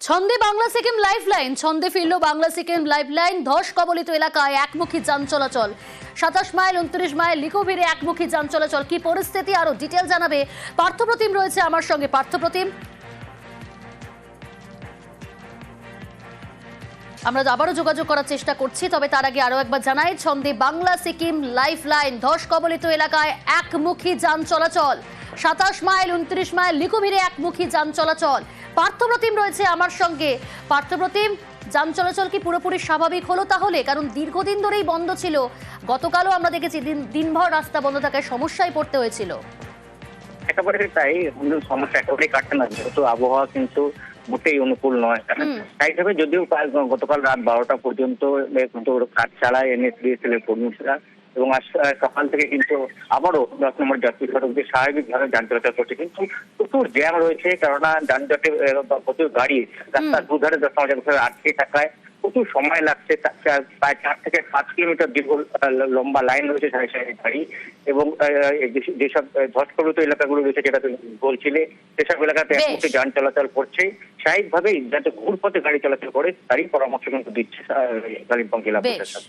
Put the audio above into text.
ছন্দে Bangla Sikkim life line ছন্দে ফিরল বাংলা সিকিম লাইফ লাইন ধস কবলিত এলাকায় একমুখী যান চলাচল। সাতাশ মাইল, উনত্রিশ মাইল লিকোভিরে একমুখী যান চলাচল। কি পরিস্থিতি আরও ডিটেল জানাবে পার্থপ্রতিম রয়েছে আমার সঙ্গে পার্থপ্রতিম। আমরা আবারও যোগাযোগ করার চেষ্টা করছি, তবে তার আগে আরও একবার জানাই, ছন্দে বাংলা, সিকিম লাইফ লাইন ধস কবলিত এলাকায় একমুখী যান চলাচল। সাতাশ মাইল, উনত্রিশ মাইল লিকুমিরে একমুখী যান চলাচল। পার্থপ্রতিম রয়েছে আমার সঙ্গে। পার্থপ্রতিম যান চলাচল কি পুরোপুরি স্বাভাবিক হলো তাহলে? কারণ দীর্ঘদিন ধরেই বন্ধ ছিল। গতকালও আমরা দেখেছি দিন দিনভর রাস্তা বন্ধ থাকায় সমস্যায় পড়তে হয়েছিল। একেবারে তাই সমস্যা একেবারেই কাটছে না। যেহেতু আবহাওয়া কিন্তু মোটেই অনুকূল নয়। তাই হিসাবে যদিও গতকাল রাত বারোটা পর্যন্ত কিন্তু কাজ চালায় এনএস ডিএসএল এর কর্মীরা এবং আজ সকাল থেকে কিন্তু আবারও দশ নম্বর জাতীয় সড়ক দিয়ে স্বাভাবিকভাবে যান চলাচল করছে কিন্তু প্রচুর জ্যাম রয়েছে কেননা যানজটে প্রচুর গাড়ি রাস্তার দুধারে দশ নম্বর আটকে থাকায় প্রচুর সময় লাগছে? প্রায় চার থেকে পাঁচ কিলোমিটার দীর্ঘ লম্বা লাইন রয়েছে সারি সারি গাড়ি এবং যেসব ধসকলিত এলাকাগুলো রয়েছে যেটা তুমি বলছিলে সেসব এলাকাতে। একমুখী যান চলাচল করছে। স্বাভাবিকভাবেই যাতে ঘুরপথে গাড়ি চলাচল করে তারই পরামর্শ কিন্তু দিচ্ছে কালিম্পং জেলা প্রশাসন